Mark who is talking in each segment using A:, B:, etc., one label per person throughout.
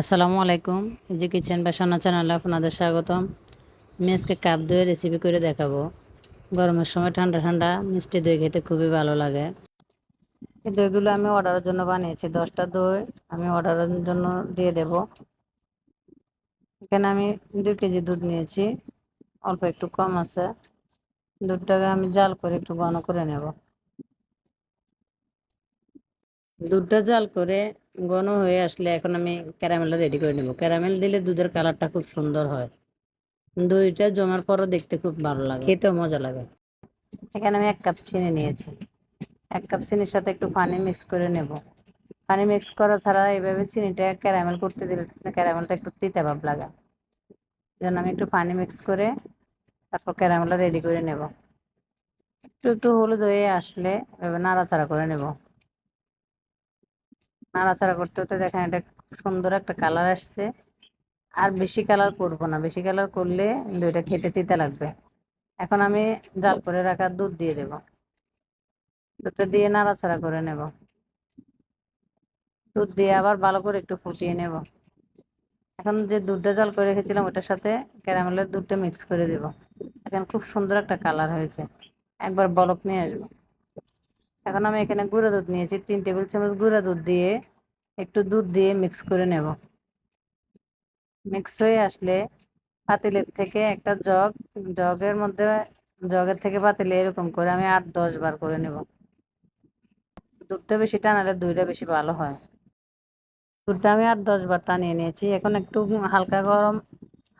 A: আসসালামু আলাইকুম, এই যে কিচেন বা সোনা চ্যানেলে আপনাদের স্বাগতম। আমি আজকে কাপ দইয়ের রেসিপি করে দেখাবো। গরমের সময় ঠান্ডা ঠান্ডা, মিষ্টি দই খেতে খুবই ভালো লাগে। এই দইগুলো আমি অর্ডারের জন্য বানিয়েছি, দশটা দই আমি অর্ডারের জন্য দিয়ে দেব। এখানে আমি দুই কেজি দুধ নিয়েছি, অল্প একটু কম আছে। দুধটাকে আমি জাল করে একটু ঘন করে নেব। দুধটা জাল করে ঘন হয়ে আসলে এখন আমি ক্যারামেলটা রেডি করে নেব। ক্যারামেল দিলে দুধের কালারটা খুব সুন্দর হয়। দইটা জমার পরও দেখতে খুব ভালো লাগে। খেতেও মজা লাগে। এখানে আমি এক কাপ চিনি নিয়েছি। এক কাপ চিনির সাথে একটু পানি মিক্স করে নেব। পানি মিক্স করা ছাড়া এইভাবে চিনিটা ক্যারামেল করতে দিলে ক্যারামেলটা একটু তিতে ভাব লাগে। জন্য আমি একটু পানি মিক্স করে তারপর ক্যারামেলটা রেডি করে নেব। একটু একটু হলুদ হয়ে আসলে এভাবে নাড়াচাড়া করে নেব। নাড়াচাড়া করতে হতে দেখেন এটা সুন্দর একটা কালার আসছে। আর বেশি কালার করব না, বেশি কালার করলে দইটা খেতে তিতে লাগবে। এখন আমি জাল করে রাখা দুধ দিয়ে দেব। দুধটা দিয়ে নাড়াচাড়া করে নেব। দুধ দিয়ে আবার ভালো করে একটু ফুটিয়ে নেব। এখন যে দুধটা জাল করে রেখেছিলাম ওটার সাথে ক্যারামেলের দুধটা মিক্স করে দেব। এখন খুব সুন্দর একটা কালার হয়েছে। একবার বলক নিয়ে আসব। এখন আমি এখানে গুঁড়া দুধ নিয়েছি, তিন টেবিল চামচ গুঁড়া দুধ দিয়ে একটু দুধ দিয়ে মিক্স করে নেব। মিক্স হয়ে আসলে পাতিলের থেকে একটা জগ, জগের মধ্যে, জগের থেকে পাতিলে এরকম করে আমি আট দশ বার করে নেব। দুধটা বেশি টানালে দুইটা বেশি ভালো হয়। দুধটা আমি আট দশ বার টানিয়ে নিয়েছি। এখন একটু হালকা গরম,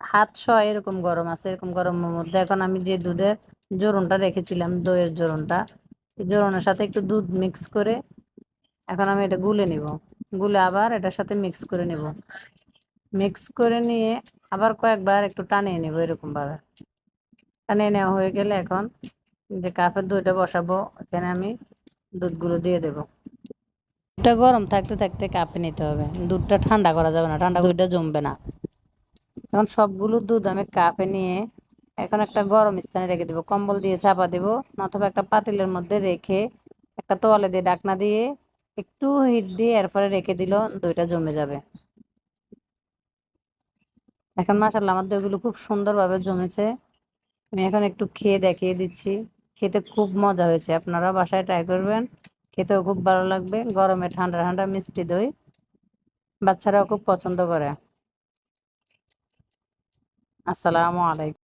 A: হাত ছয় এরকম গরম আছে, এরকম গরমের মধ্যে। এখন আমি যে দুধের জোরনটা রেখেছিলাম, দইয়ের জোরনটা জোরনের সাথে একটু দুধ মিক্স করে এখন আমি এটা গুলে নিব। গুলে আবার এটার সাথে মিক্স করে নেব। মিক্স করে নিয়ে আবার কয়েকবার একটু টানিয়ে নেব এরকমভাবে। টানিয়ে নেওয়া হয়ে গেলে এখন যে কাপের দুধটা বসাবো, এখানে আমি দুধগুলো দিয়ে দেব। দুধটা গরম থাকতে থাকতে কাপে নিতে হবে। দুধটা ঠান্ডা করা যাবে না, ঠান্ডা দুধটা জমবে না। এখন সবগুলো দুধ আমি কাপে নিয়ে এখন একটা গরম স্থানে রেখে দেবো। কম্বল দিয়ে চাপা দেবো অথবা একটা পাতিলের মধ্যে রেখে একটা তোয়ালে দিয়ে ডাকনা দিয়ে একটু হিট দিয়ে এরপরে রেখে দিল, দইটা জমে যাবে। এখন মাসাল্লাহ আমার দইগুলো খুব সুন্দরভাবে জমেছে। আমি এখন একটু খেয়ে দেখিয়ে দিচ্ছি। খেতে খুব মজা হয়েছে আপনারা বাসায় ট্রাই করবেন। খেতেও খুব ভালো লাগবে, গরমে ঠান্ডা ঠান্ডা মিষ্টি দই। বাচ্চারাও খুব পছন্দ করে। আসসালামু আলাইকুম।